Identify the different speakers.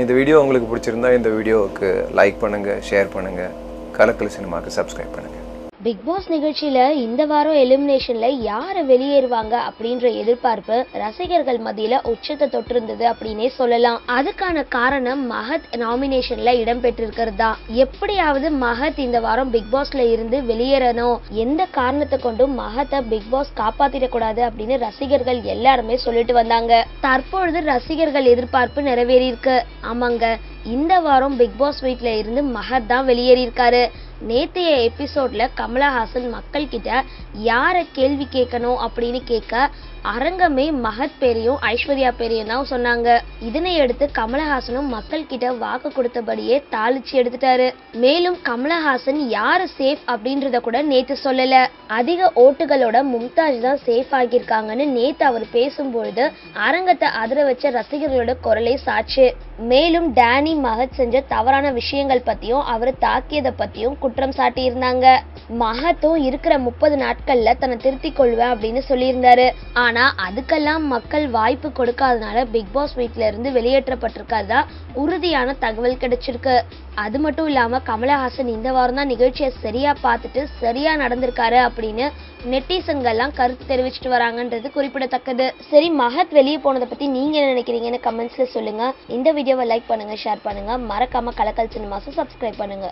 Speaker 1: இந்த வீடியோ உங்களுக்கு பிடிச்சிருந்தா இந்த வீடியோவுக்கு லைக் பண்ணுங்கள் ஷேர் பண்ணுங்கள் கலக்கல் சினிமாவுக்கு சப்ஸ்கிரைப் பண்ணுங்கள்
Speaker 2: பிக் பாஸ் நிகழ்ச்சியில இந்த வாரம் எலிமினேஷன்ல யாரு வெளியேறுவாங்க அப்படின்ற எதிர்பார்ப்பு ரசிகர்கள் மத்தியில உச்சத்தை தொட்டிருந்தது அப்படின்னே சொல்லலாம். அதுக்கான காரணம் மகத் நாமினேஷன்ல இடம்பெற்றிருக்கிறது? தான் எப்படியாவது மகத் இந்த வாரம் பிக் பாஸ்ல இருந்து வெளியேறணும். எந்த காரணத்தை கொண்டும் மகத்தை பிக் பாஸ் காப்பாத்திடக்கூடாது அப்படின்னு ரசிகர்கள் எல்லாருமே சொல்லிட்டு வந்தாங்க. தற்பொழுது ரசிகர்கள் எதிர்பார்ப்பு நிறைவேறியிருக்கு. ஆமாங்க இந்த வாரம் பிக் பாஸ் வீட்ல இருந்து மகத் தான் வெளியேறியிருக்காரு. நேத்தைய எபிசோட்ல கமலஹாசன் மக்கள் கிட்ட யாரை கேள்வி கேட்கணும் அப்படின்னு கேட்க அரங்கமே மகத் பேரையும் ஐஸ்வர்யா பேரையும் தான் சொன்னாங்க. இதனை அடுத்து கமலஹாசனும் மக்கள் கிட்ட வாக்கு கொடுத்தபடியே தாளிச்சு எடுத்துட்டாரு. மேலும் கமலஹாசன் யாரு சேஃப் அப்படின்றத கூட நேத்து சொல்லல. அதிக ஓட்டுகளோட மும்தாஜ் தான் சேஃப் ஆகியிருக்காங்கன்னு நேத்து அவர் பேசும்பொழுது அரங்கத்தை அதிர வச்ச ரசிகர்களோட குரலை சாட்சி மேலும் டேனி மகத் செஞ்ச தவறான விஷயங்கள் பற்றியும் அவர் தாக்கியதை பற்றியும் குற்றம் சாட்டியிருந்தாங்க. மகத்தும் இருக்கிற முப்பது நாட்கள்ல தன்னை திருத்திக் கொள்வேன் அப்படின்னு சொல்லியிருந்தாரு. ஆனா அதுக்கெல்லாம் மக்கள் வாய்ப்பு கொடுக்காதனால பிக் பாஸ் வீட்ல இருந்து வெளியேற்றப்பட்டிருக்காதா உறுதியான தகவல் கிடைச்சிருக்கு. அது மட்டும் இல்லாம கமலஹாசன் இந்த வாரம் தான் நிகழ்ச்சியை சரியா பார்த்துட்டு சரியா நடந்திருக்காரு அப்படின்னு நெட்டிசன்கள்லாம் கருத்து தெரிவிச்சிட்டு வராங்கன்றது குறிப்பிடத்தக்கது. சரி மகத் வெளியே போனதை பத்தி நீங்க என்ன நினைக்கிறீங்கன்னு கமெண்ட்ஸ்ல சொல்லுங்க. இந்த வீடியோவை லைக் பண்ணுங்க ஷேர் பண்ணுங்க. மறக்காம கலக்கல் சினிமாஸை சப்ஸ்கிரைப் பண்ணுங்க.